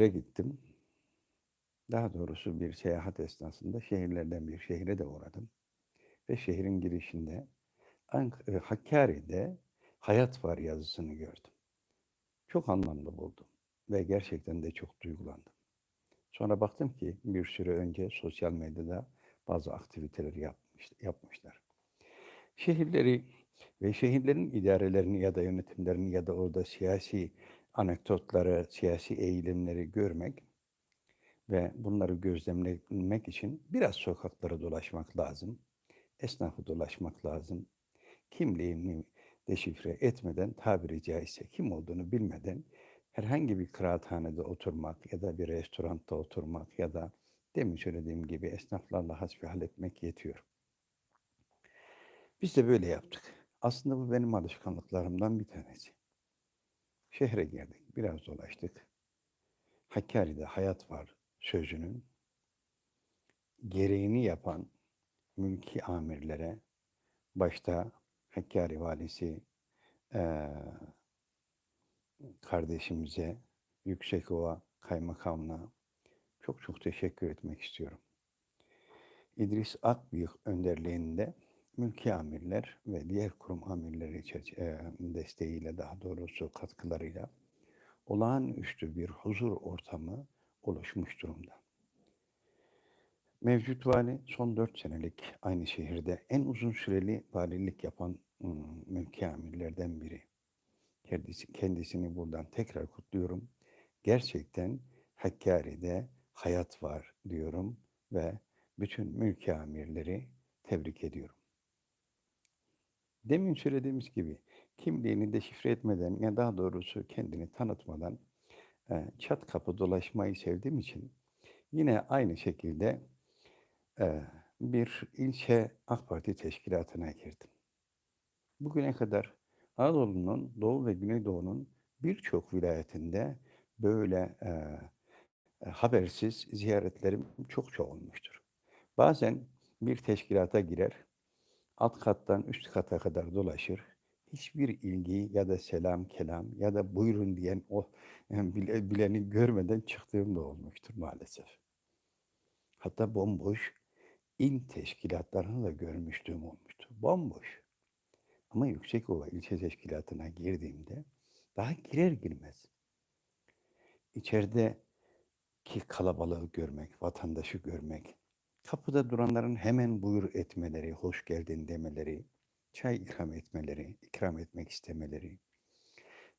şehre gittim. Daha doğrusu bir seyahat esnasında şehirlerden bir şehre de uğradım. Ve şehrin girişinde Ank eee, Hakkari'de hayat var yazısını gördüm. Çok anlamlı buldum ve gerçekten de çok duygulandım. Sonra baktım ki bir süre önce sosyal medyada bazı aktiviteler yapmış, yapmışlar. Şehirleri ve şehirlerin idarelerini ya da yönetimlerini ya da orada siyasi anekdotları, siyasi eğilimleri görmek ve bunları gözlemlemek için biraz sokaklara dolaşmak lazım. Esnafı dolaşmak lazım. Kimliğini deşifre etmeden, tabiri caizse kim olduğunu bilmeden herhangi bir kıraathanede oturmak ya da bir restoranda oturmak ya da demin söylediğim gibi esnaflarla hasbihal etmek yetiyor. Biz de böyle yaptık. Aslında bu benim alışkanlıklarımdan bir tanesi. Şehre girdik, biraz dolaştık. Hakkari'de hayat var sözünün gereğini yapan mülki amirlere, başta Hakkari valisi eee, kardeşimize, Yüksekova kaymakamına çok çok teşekkür etmek istiyorum. İdris Akbıyık önderliğinde mülki amirler ve diğer kurum amirleri desteğiyle daha doğrusu katkılarıyla olağanüstü bir huzur ortamı oluşmuş durumda. Mevcut vali son 4 senelik aynı şehirde en uzun süreli valilik yapan mülki amirlerden biri. Kendisi, kendisini buradan tekrar kutluyorum. Gerçekten Hakkari'de hayat var diyorum ve bütün mülki amirleri tebrik ediyorum. Demin söylediğimiz gibi kimliğini deşifre etmeden ya daha doğrusu kendini tanıtmadan e, çat kapı dolaşmayı sevdiğim için yine aynı şekilde e, bir ilçe AK Parti teşkilatına girdim. Bugüne kadar Anadolu'nun Doğu ve Güneydoğu'nun birçok vilayetinde böyle e, e, habersiz ziyaretlerim çokça olmuştur. Bazen bir teşkilata girer, alt kattan üst kata kadar dolaşır. Hiçbir ilgi ya da selam kelam ya da buyurun diyen o yani bile- bileni görmeden çıktığım da olmuştur maalesef. Hatta bomboş il teşkilatlarını da görmüştüm olmuştu. Bomboş. Ama Yüksekova ilçe teşkilatına girdiğimde daha girer girmez içerideki kalabalığı görmek, vatandaşı görmek, kapıda duranların hemen buyur etmeleri, hoş geldin demeleri, çay ikram etmeleri, ikram etmek istemeleri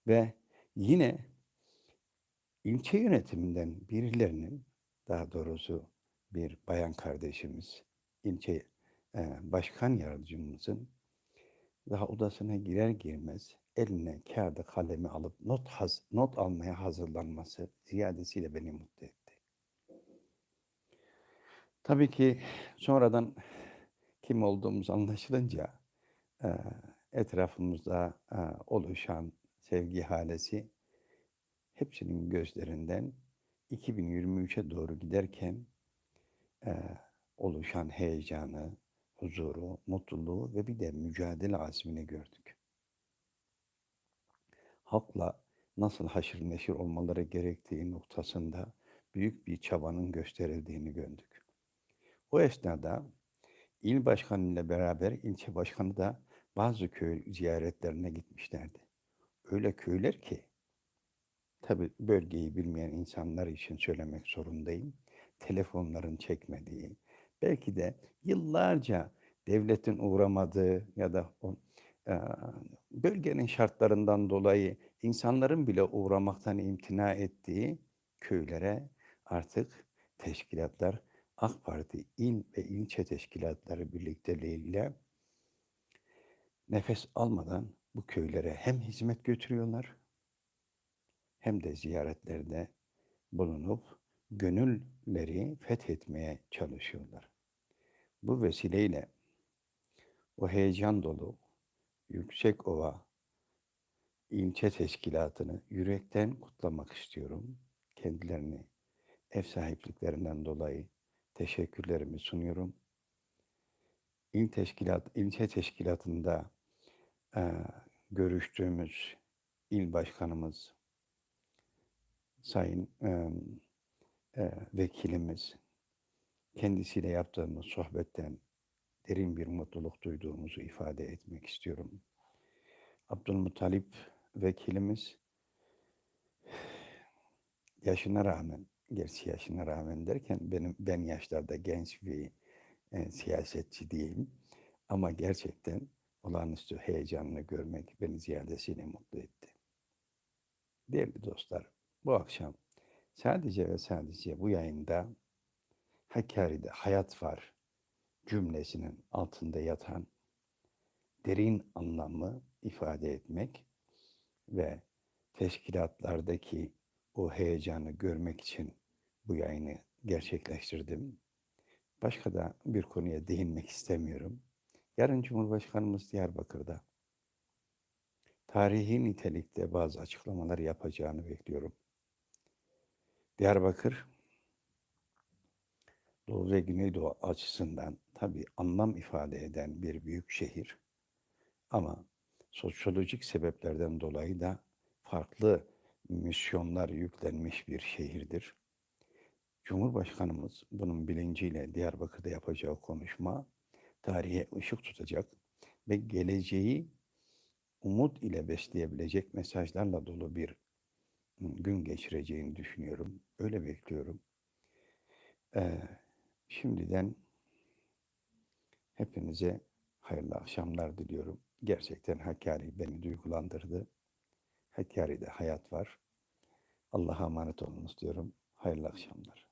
ve yine ilçe yönetiminden birilerinin, daha doğrusu bir bayan kardeşimiz, ilçe e, başkan yardımcımızın daha odasına girer girmez eline kağıdı kalemi alıp not haz, not almaya hazırlanması ziyadesiyle beni mutlu etti. Tabii ki sonradan kim olduğumuz anlaşılınca etrafımızda oluşan sevgi halesi hepsinin gözlerinden 2023'e doğru giderken oluşan heyecanı, huzuru, mutluluğu ve bir de mücadele azmini gördük. Halkla nasıl haşır neşir olmaları gerektiği noktasında büyük bir çabanın gösterildiğini gördük. O esnada il başkanı ile beraber ilçe başkanı da bazı köy ziyaretlerine gitmişlerdi. Öyle köyler ki tabi bölgeyi bilmeyen insanlar için söylemek zorundayım. Telefonların çekmediği, belki de yıllarca devletin uğramadığı ya da o, e, bölgenin şartlarından dolayı insanların bile uğramaktan imtina ettiği köylere artık teşkilatlar AK Parti il ve ilçe teşkilatları birlikteliğiyle nefes almadan bu köylere hem hizmet götürüyorlar hem de ziyaretlerde bulunup gönülleri fethetmeye çalışıyorlar. Bu vesileyle o heyecan dolu Yüksek Ova ilçe teşkilatını yürekten kutlamak istiyorum. Kendilerini ev sahipliklerinden dolayı teşekkürlerimi sunuyorum. İl teşkilat, ilçe teşkilatında e, görüştüğümüz il başkanımız sayın em, e, vekilimiz kendisiyle yaptığımız sohbetten derin bir mutluluk duyduğumuzu ifade etmek istiyorum. Abdülmuttalip vekilimiz yaşına rağmen, gerçi yaşına rağmen derken benim ben yaşlarda genç bir e, siyasetçi değilim. Ama gerçekten olağanüstü heyecanını görmek beni ziyadesiyle mutlu etti. Değerli dostlar, bu akşam sadece ve sadece bu yayında Hakkari'de hayat var cümlesinin altında yatan derin anlamı ifade etmek ve teşkilatlardaki o heyecanı görmek için bu yayını gerçekleştirdim. Başka da bir konuya değinmek istemiyorum. Yarın Cumhurbaşkanımız Diyarbakır'da tarihi nitelikte bazı açıklamalar yapacağını bekliyorum. Diyarbakır Doğu ve Güneydoğu açısından tabii anlam ifade eden bir büyük şehir. Ama sosyolojik sebeplerden dolayı da farklı misyonlar yüklenmiş bir şehirdir. Cumhurbaşkanımız bunun bilinciyle Diyarbakır'da yapacağı konuşma tarihe ışık tutacak ve geleceği umut ile besleyebilecek mesajlarla dolu bir gün geçireceğini düşünüyorum. Öyle bekliyorum. Ee, şimdiden hepinize hayırlı akşamlar diliyorum. Gerçekten Hakkari beni duygulandırdı. Hakkari'de hayat var. Allah'a emanet olunuz diyorum. Hayırlı akşamlar.